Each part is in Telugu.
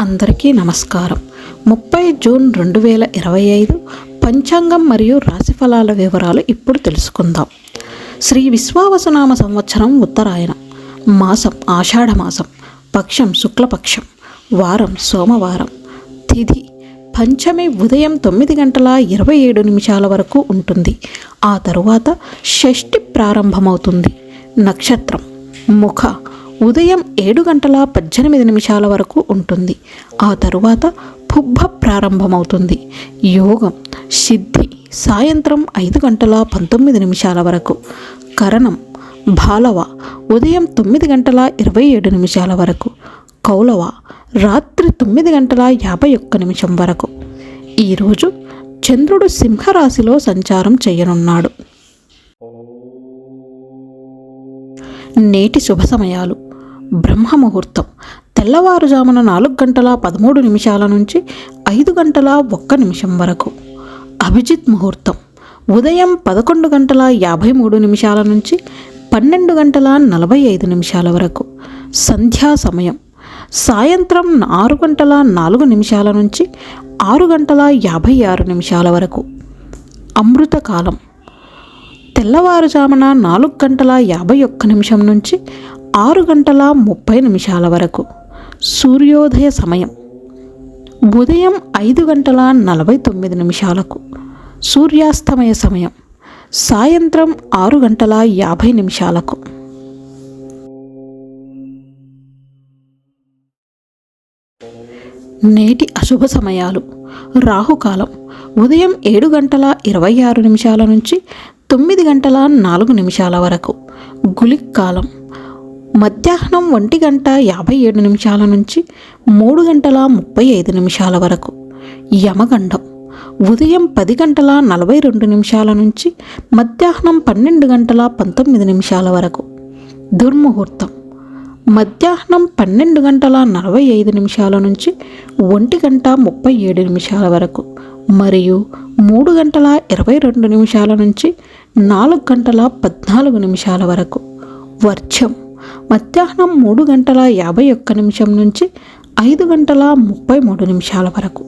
అందరికీ నమస్కారం. ముప్పై జూన్ రెండు వేల ఇరవై ఐదు పంచాంగం మరియు రాశిఫలాల వివరాలు ఇప్పుడు తెలుసుకుందాం. శ్రీ విశ్వావసనామ సంవత్సరం ఉత్తరాయణ. మాసం ఆషాఢ మాసం. పక్షం శుక్లపక్షం. వారం సోమవారం. తిథి పంచమి ఉదయం తొమ్మిది గంటల ఇరవై ఏడు నిమిషాల వరకు ఉంటుంది. ఆ తరువాత షష్ఠి ప్రారంభమవుతుంది. నక్షత్రం. ముఖ. ఉదయం ఏడు గంటల పద్దెనిమిది నిమిషాల వరకు ఉంటుంది. ఆ తరువాత పుబ్బ ప్రారంభమవుతుంది. యోగం. సిద్ధి. సాయంత్రం ఐదు గంటల పంతొమ్మిది నిమిషాల వరకు. కరణం. బాలవ ఉదయం తొమ్మిది గంటల ఇరవై ఏడు నిమిషాల వరకు. కౌలవ. రాత్రి తొమ్మిది గంటల యాభై ఒక్క నిమిషం వరకు. ఈరోజు చంద్రుడు సింహరాశిలో సంచారం చేయనున్నాడు. నేటి శుభ సమయాలు. బ్రహ్మ ముహూర్తం. తెల్లవారుజామున నాలుగు గంటల పదమూడు నిమిషాల నుంచి ఐదు గంటల ఒక్క నిమిషం వరకు. అభిజిత్ ముహూర్తం. ఉదయం పదకొండు గంటల యాభై మూడు నిమిషాల నుంచి పన్నెండు గంటల నలభై ఐదు నిమిషాల వరకు. సంధ్యా సమయం. సాయంత్రం ఆరు గంటల నాలుగు నిమిషాల నుంచి ఆరు గంటల యాభై ఆరు నిమిషాల వరకు. అమృతకాలం. తెల్లవారుజామున నాలుగు గంటల యాభై ఒక్క నిమిషం నుంచి ఆరు గంటల ముప్పై నిమిషాల వరకు. సూర్యోదయ సమయం. ఉదయం ఐదు గంటల నలభై తొమ్మిది నిమిషాలకు. సూర్యాస్తమయ సమయం. సాయంత్రం ఆరు గంటల యాభై నిమిషాలకు. నేటి అశుభ సమయాలు. రాహుకాలం ఉదయం ఏడు గంటల ఇరవై ఆరు నిమిషాల నుంచి తొమ్మిది గంటల నాలుగు నిమిషాల వరకు. గులిక్ కాలం మధ్యాహ్నం ఒంటి గంట యాభై ఏడు నిమిషాల నుంచి మూడు గంటల ముప్పై ఐదు నిమిషాల వరకు. యమగండం ఉదయం పది గంటల నలభై రెండు నిమిషాల నుంచి మధ్యాహ్నం పన్నెండు గంటల పంతొమ్మిది నిమిషాల వరకు. దుర్ముహూర్తం మధ్యాహ్నం పన్నెండు గంటల నలభై ఐదు నిమిషాల నుంచి ఒంటి గంట ముప్పై ఏడు నిమిషాల వరకు మరియు మూడు గంటల ఇరవై రెండు నిమిషాల నుంచి నాలుగు గంటల పద్నాలుగు నిమిషాల వరకు. వర్షం మధ్యాహ్నం మూడు గంటల యాభై ఒక్క నిమిషం నుంచి ఐదు గంటల ముప్పై మూడు నిమిషాల వరకు.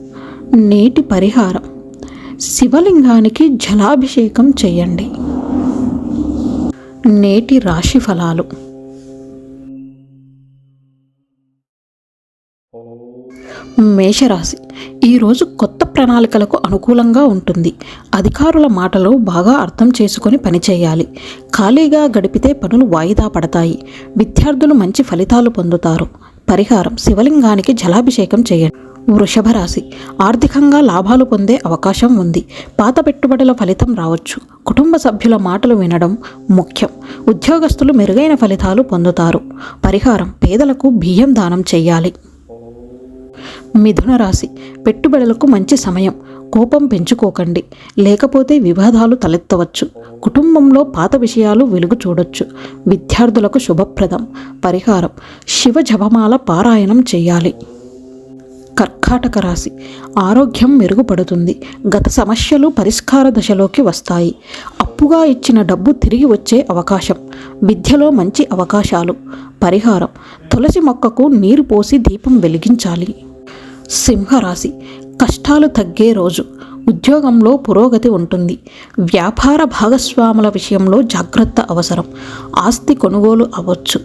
నేటి పరిహారం. శివలింగానికి జలాభిషేకం చేయండి. నేటి రాశి ఫలాలు. మేషరాశి. ఈరోజు కొత్త ప్రణాళికలకు అనుకూలంగా ఉంటుంది. అధికారుల మాటలు బాగా అర్థం చేసుకొని పనిచేయాలి ఖాళీగా గడిపితే పనులు వాయిదా పడతాయి. విద్యార్థులు మంచి ఫలితాలు పొందుతారు. పరిహారం శివలింగానికి జలాభిషేకం చేయండి. వృషభ రాశి. ఆర్థికంగా లాభాలు పొందే అవకాశం ఉంది. పాత పెట్టుబడుల ఫలితం రావచ్చు. కుటుంబ సభ్యుల మాటలు వినడం ముఖ్యం. ఉద్యోగస్తులు మెరుగైన ఫలితాలు పొందుతారు. పరిహారం పేదలకు బియ్యం దానం చేయాలి. మిథున రాశి. పెట్టుబడులకు మంచి సమయం. కోపం పెంచుకోకండి. లేకపోతే వివాదాలు తలెత్తవచ్చు. కుటుంబంలో పాత విషయాలు వెలుగు చూడొచ్చు. విద్యార్థులకు శుభప్రదం. పరిహారం. శివ జపమాల పారాయణం చేయాలి. కర్కాటక రాశి. ఆరోగ్యం మెరుగుపడుతుంది. గత సమస్యలు పరిష్కార దశలోకి వస్తాయి. అప్పుగా ఇచ్చిన డబ్బు తిరిగి వచ్చే అవకాశం. విద్యలో మంచి అవకాశాలు. పరిహారం. తులసి మొక్కకు నీరు పోసి దీపం వెలిగించాలి. సింహరాశి. కష్టాలు తగ్గే రోజు. ఉద్యోగంలో పురోగతి ఉంటుంది. వ్యాపార భాగస్వాముల విషయంలో జాగ్రత్త అవసరం. ఆస్తి కొనుగోలు అవ్వచ్చు.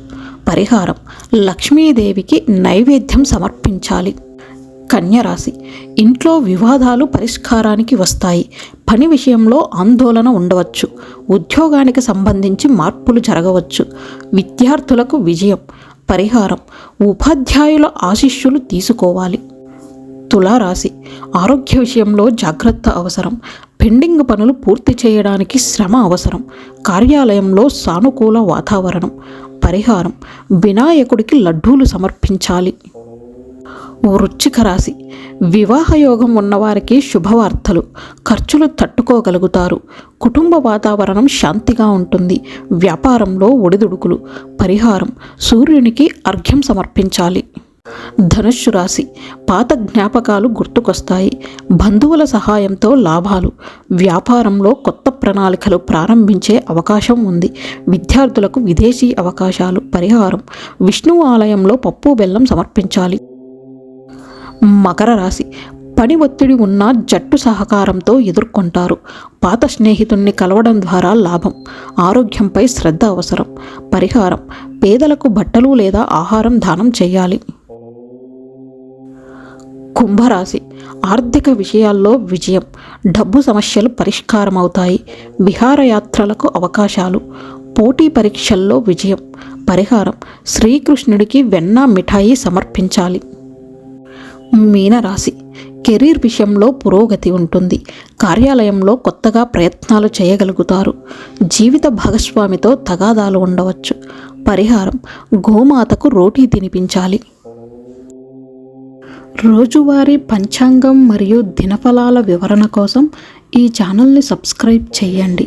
పరిహారం. లక్ష్మీదేవికి నైవేద్యం సమర్పించాలి. కన్యరాశి. ఇంట్లో వివాదాలు పరిష్కారానికి వస్తాయి. పని విషయంలో ఆందోళన ఉండవచ్చు. ఉద్యోగానికి సంబంధించి మార్పులు జరగవచ్చు. విద్యార్థులకు విజయం. పరిహారం. ఉపాధ్యాయుల ఆశిష్యులు తీసుకోవాలి. తులారాశి. ఆరోగ్య విషయంలో జాగ్రత్త అవసరం. పెండింగ్ పనులు పూర్తి చేయడానికి శ్రమ అవసరం. కార్యాలయంలో సానుకూల వాతావరణం. పరిహారం. వినాయకుడికి లడ్డూలు సమర్పించాలి. వృచ్చిక రాశి. వివాహ యోగం ఉన్నవారికి శుభవార్తలు. ఖర్చులు తట్టుకోగలుగుతారు. కుటుంబ వాతావరణం శాంతిగా ఉంటుంది. వ్యాపారంలో ఒడిదుడుకులు. పరిహారం. సూర్యునికి అర్ఘ్యం సమర్పించాలి. ధనుస్సు రాశి. పాత జ్ఞాపకాలు గుర్తుకొస్తాయి. బంధువుల సహాయంతో లాభాలు. వ్యాపారంలో కొత్త ప్రణాళికలు ప్రారంభించే అవకాశం ఉంది. విద్యార్థులకు విదేశీ అవకాశాలు పరిహారం. విష్ణు ఆలయంలో పప్పు బెల్లం సమర్పించాలి. మకర రాశి. పని ఒత్తిడి ఉన్న జట్టు సహకారంతో ఎదుర్కొంటారు. పాత స్నేహితుణ్ణి కలవడం ద్వారా లాభం. ఆరోగ్యంపై శ్రద్ధ అవసరం. పరిహారం. పేదలకు బట్టలు లేదా ఆహారం దానం చేయాలి. కుంభరాశి. ఆర్థిక విషయాల్లో విజయం. డబ్బు సమస్యలు పరిష్కారమవుతాయి. విహారయాత్రలకు అవకాశాలు. పోటీ పరీక్షల్లో విజయం. పరిహారం. శ్రీకృష్ణుడికి వెన్న మిఠాయి సమర్పించాలి. మీనరాశి. కెరీర్ విషయంలో పురోగతి ఉంటుంది. కార్యాలయంలో కొత్తగా ప్రయత్నాలు చేయగలుగుతారు. జీవిత భాగస్వామితో తగాదాలు ఉండవచ్చు. పరిహారం. గోమాతకు రోటీ తినిపించాలి. రోజువారీ పంచాంగం మరియు దినఫలాల వివరణ కోసం ఈ ఛానల్ని సబ్స్క్రైబ్ చేయండి.